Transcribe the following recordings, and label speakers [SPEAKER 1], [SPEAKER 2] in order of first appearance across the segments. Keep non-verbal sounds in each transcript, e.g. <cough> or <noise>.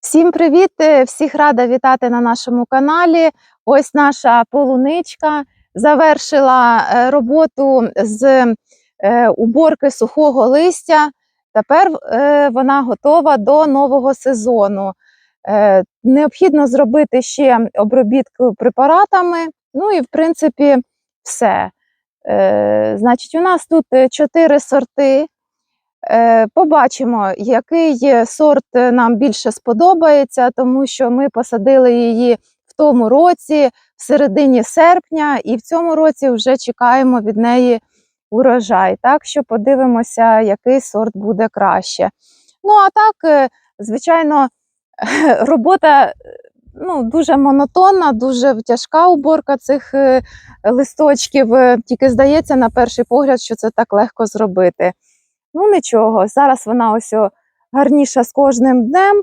[SPEAKER 1] Всім привіт! Е, Всіх рада вітати на нашому каналі. Ось наша полуничка завершила е, роботу з е, уборки сухого листя. Тепер вона готова до нового сезону. Необхідно зробити ще обробітку препаратами. Ну і в принципі все. Значить, у нас тут чотири сорти. Е, Побачимо, який сорт е, нам більше сподобається, тому що ми посадили її в тому році, в середині серпня, і в цьому році вже чекаємо від неї урожай. Так що подивимося, який сорт буде краще. Ну, а так, е, звичайно, <laughs> робота ну, дуже монотонна, дуже тяжка уборка цих листочків. Тільки здається, на перший погляд, що це так легко зробити. Ну нічого, зараз вона ось гарніша з кожним днем.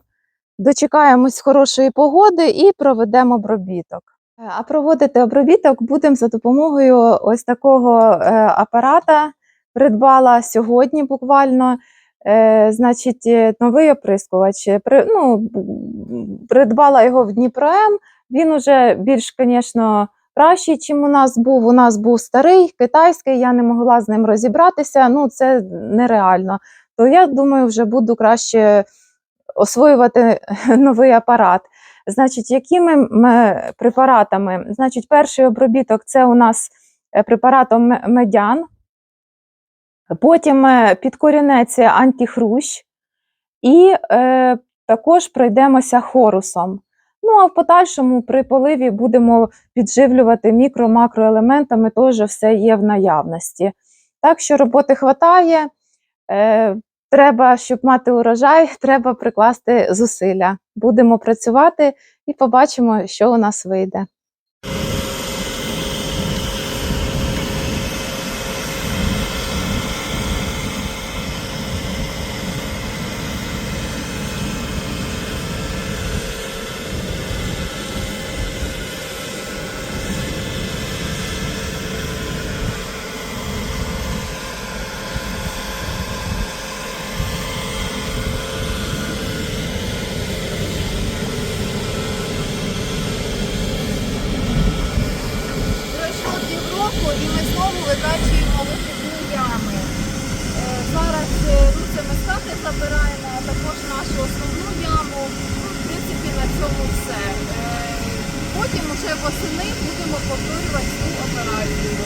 [SPEAKER 1] Дочекаємось хорошої погоди і проведемо обробіток. Е, А проводити обробіток будемо за допомогою ось такого е, апарата. Придбала сьогодні буквально. Е, значить, е, новий оприскувач. При, ну, придбала його в Дніпро-М. Він уже більш, звісно, кращий, чим у нас був. У нас був старий, китайський, я не могла з ним розібратися. Ну, це нереально. То я думаю, вже буду краще освоювати <laughs> новий апарат. Значить, якими ми препаратами? Значить, перший обробіток це у нас е, препаратом медян. Потім е, під антихрущ, і е, також пройдемося хорусом. Ну а в подальшому при поливі будемо підживлювати мікро-макроелементами, теж все є в наявності. Так що роботи хватає. Е, треба, щоб мати урожай, <laughs> треба прикласти зусилля. Будемо працювати і побачимо, що у нас вийде.
[SPEAKER 2] Пройшло півроку і ми знову викачуємо вихідні ями. Е, Зараз е, руцями забираємо, а нашу основну яму. В принципі, на цьому все. Е, Потім вже восени будемо повторювати цю операцію.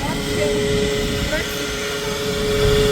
[SPEAKER 2] Так що працюємо.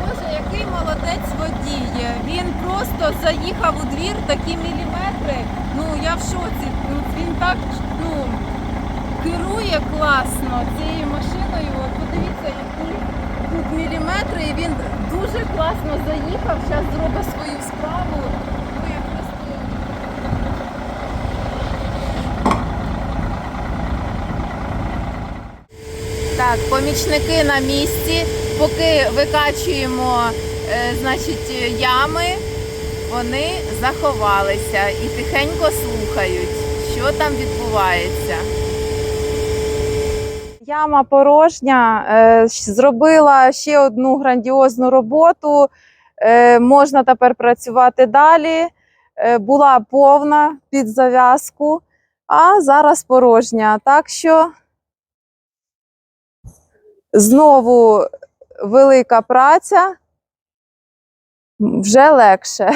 [SPEAKER 2] Боже, який молодець водій. Він просто заїхав у двір такі міліметри. Ну я в шоці. Ну, Він так ну, керує класно цією машиною. От подивіться, які тут міліметри, і він дуже класно заїхав. Зараз зробить свою справу. Ну, Так, помічники на місці. Поки викачуємо значить, ями, вони заховалися і тихенько слухають, що там відбувається.
[SPEAKER 1] Яма порожня, е, зробила ще одну грандіозну роботу. е, Можна тепер працювати далі. Е, Була повна під зав'язку, а зараз порожня. Так що знову велика праця, вже легше.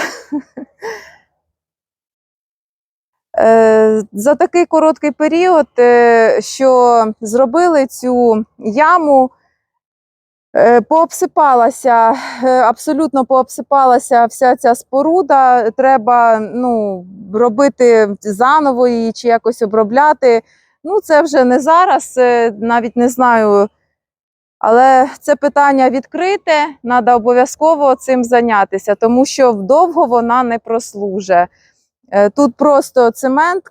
[SPEAKER 1] Е, За такий короткий період, е, що зробили цю яму, е, пообсипалася, абсолютно пообсипалася вся ця споруда. Треба ну, робити заново її чи якось обробляти. Ну, це вже не зараз, навіть не знаю. Але це питання відкрите, треба обов'язково цим зайнятися, тому що вдовго вона не прослуже. Тут просто цемент,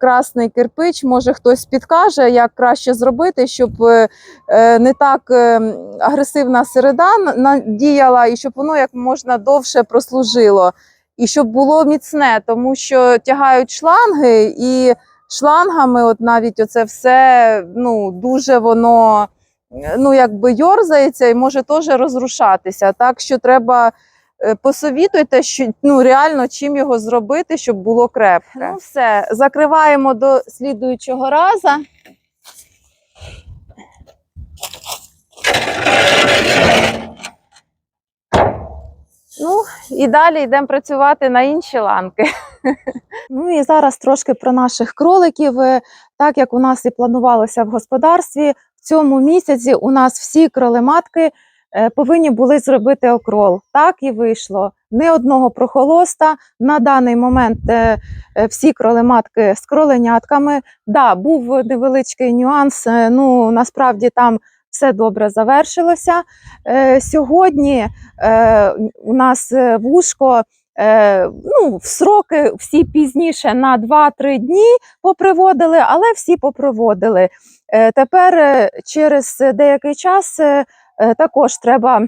[SPEAKER 1] красний кирпич, може хтось підкаже, як краще зробити, щоб е, е, не так е, агресивна середа діяла, і щоб воно як можна довше прослужило, і щоб було міцне, тому що тягають шланги, і шлангами, от навіть оце все ну, дуже воно ну, якби йорзається і може теж розрушатися. Так що треба е, посовітуйте, що ну реально чим його зробити, щоб було крепке. Ну, все, закриваємо до слідуючого разу. Ну і далі йдемо працювати на інші ланки. <laughs> Ну і зараз трошки про наших кроликів. Е, Так як у нас і планувалося в господарстві, цьому місяці у нас всі кролематки е, повинні були зробити окрол. Так і вийшло. Ні одного прохолоста. На даний момент е, е, всі кролематки з кроленятками. Да, був невеличкий нюанс. Ну насправді там все добре завершилося. Сьогодні у нас вушко. Е, Ну, в сроки всі пізніше на 2-3 дні поприводили, але всі поприводили. Е, Тепер е, через деякий час також треба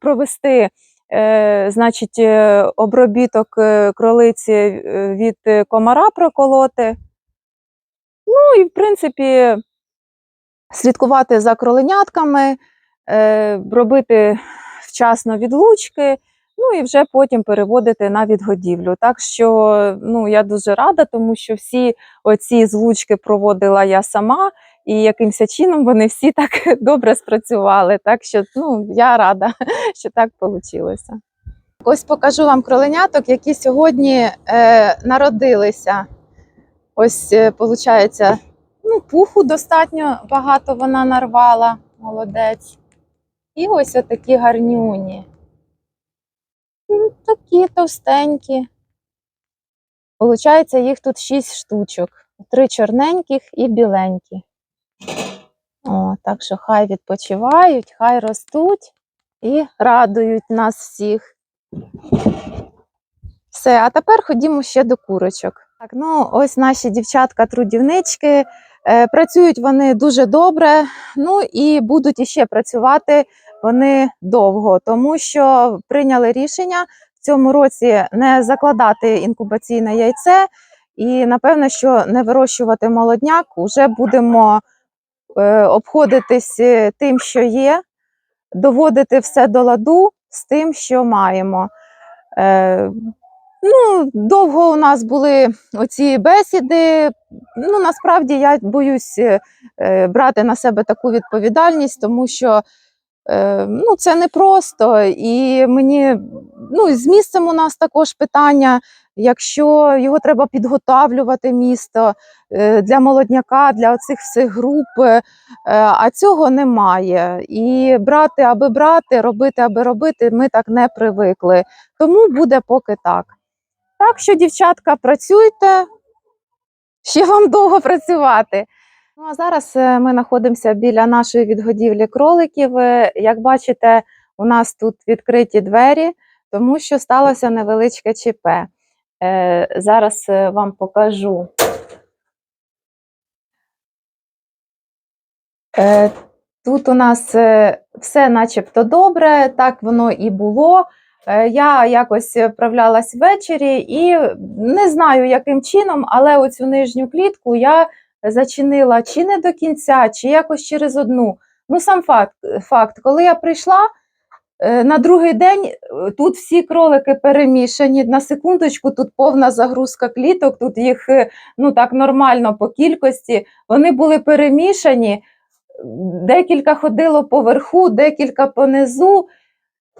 [SPEAKER 1] провести значить, обробіток кролиці від комара проколоти. Ну і, в принципі, слідкувати за кроленятками, робити вчасно відлучки, ну і вже потім переводити на відгодівлю. Так що ну, я дуже рада, тому що всі оці злучки проводила я сама, і якимось чином вони всі <laughs> так добре спрацювали. Так що ну, я рада, <laughs> що так вийшло. Ось покажу вам кроленяток, які сьогодні е, народилися. Ось, виходить, ну, пуху достатньо багато вона нарвала, молодець. І ось отакі гарнюні. Такі товстенькі. Получається, їх тут шість штучок. Три чорненьких і біленькі. О, так що хай відпочивають, хай ростуть і радують нас всіх. Все, а тепер ходімо ще до курочок. Так, ну ось наші дівчатка-трудівнички. Е, працюють вони дуже добре, ну і будуть іще працювати вони довго, тому що прийняли рішення в цьому році не закладати інкубаційне яйце, і напевно, що не вирощувати молодняк. Уже будемо е, обходитись е, тим, що є, доводити все до ладу з тим, що маємо. Е, Ну, довго у нас були оці бесіди. Ну, насправді я боюсь е, брати на себе таку відповідальність, тому що ну, це непросто. І мені ну, з місцем у нас також питання. Якщо його треба підготавлювати місто е, для молодняка, для оцих всіх груп, е, а цього немає. І брати, аби брати, робити, аби робити, ми так не привикли. Тому буде поки так. Так що, дівчатка, працюйте, ще вам довго працювати. Ну а зараз е, ми знаходимося біля нашої відгодівлі кроликів. Е, Як бачите, у нас тут відкриті двері, тому що сталося невеличке ЧП. Е, Зараз вам покажу. Тут у нас все начебто добре, так воно і було. Я якось вправлялась ввечері і не знаю, яким чином, але оцю нижню клітку я зачинила чи не до кінця, чи якось через одну. Ну, сам факт, факт коли я прийшла е, на другий день, е, тут всі кролики перемішані. На секундочку, тут повна загрузка кліток, тут їх е, ну, так нормально по кількості. Вони були перемішані. Декілька ходило поверху, декілька понизу.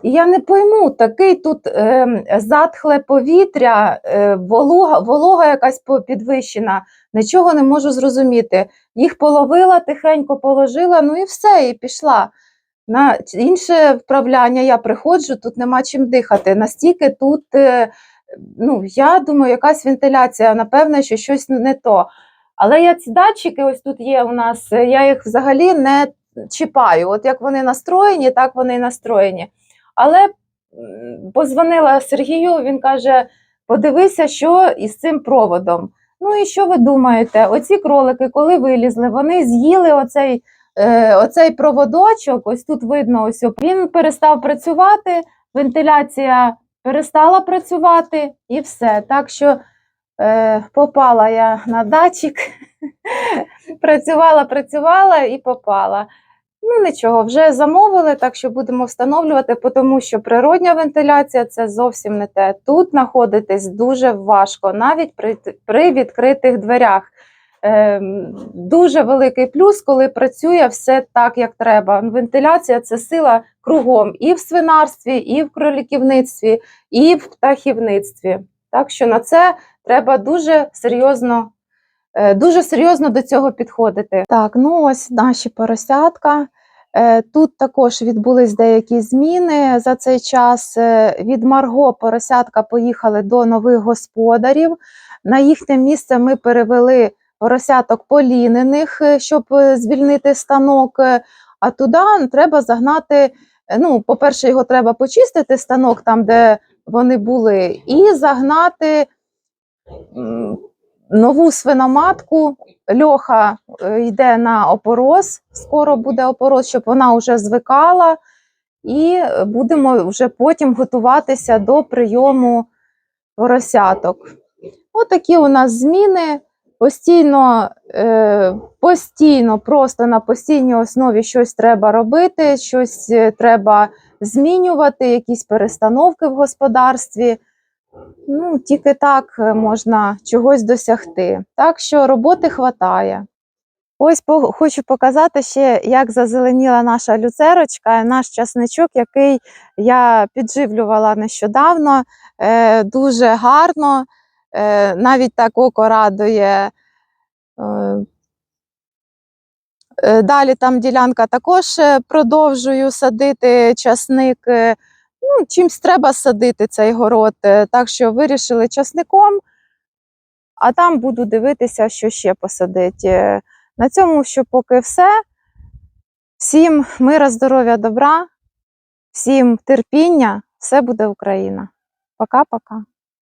[SPEAKER 1] І я не пойму, такий тут е, затхле повітря, е, волога, волога якась підвищена, нічого не можу зрозуміти. Їх половила, тихенько положила, ну і все, і пішла. На інше вправляння я приходжу, тут нема чим дихати. Настільки тут, е, ну, я думаю, якась вентиляція, напевне, що щось не то. Але я ці датчики, ось тут є у нас, е, я їх взагалі не чіпаю. От як вони настроєні, так вони і настроєні. Але позвонила Сергію, він каже: подивися, що із цим проводом. Ну і що ви думаєте? Оці кролики, коли вилізли, вони з'їли оцей, е, оцей проводочок, ось тут видно, ось він перестав працювати, вентиляція перестала працювати і все. Так що е, попала я на датчик, <laughs> працювала, працювала і попала. Ну нічого, вже замовили, так що будемо встановлювати, тому що природня вентиляція це зовсім не те. Тут знаходитись дуже важко, навіть при, при відкритих дверях. Ем, дуже великий плюс, коли працює все так, як треба. Вентиляція це сила кругом і в свинарстві, і в кроліківництві, і в птахівництві. Так що на це треба дуже серйозно, е, дуже серйозно до цього підходити. Так, ну ось наші поросятка. Е, Тут також відбулись деякі зміни за цей час. Е, Від Марго поросятка поїхали до нових господарів. На їхнє місце ми перевели поросяток полінених, е, щоб е, звільнити станок. е, А туди треба загнати. е, Ну, по-перше, його треба почистити станок там, де вони були, і загнати нову свиноматку. Льоха е, йде на опороз, скоро буде опороз, щоб вона вже звикала, і будемо вже потім готуватися до прийому поросяток. Отакі у нас зміни. Постійно, е, постійно, просто на постійній основі щось треба робити, щось е, треба змінювати, якісь перестановки в господарстві. Ну, тільки так е, можна чогось досягти. Так що роботи хватає. Ось хочу показати ще, як зазеленіла наша люцерочка, наш часничок, який я підживлювала нещодавно. Е, дуже гарно, е, навіть так око радує. Далі там ділянка також продовжую садити часник. Ну, чимсь треба садити цей город. е, Так що вирішили часником, а там буду дивитися, що ще посадити. Е, На цьому що поки все. Всім мира, здоров'я, добра, всім терпіння, все буде Україна. Пока-пока.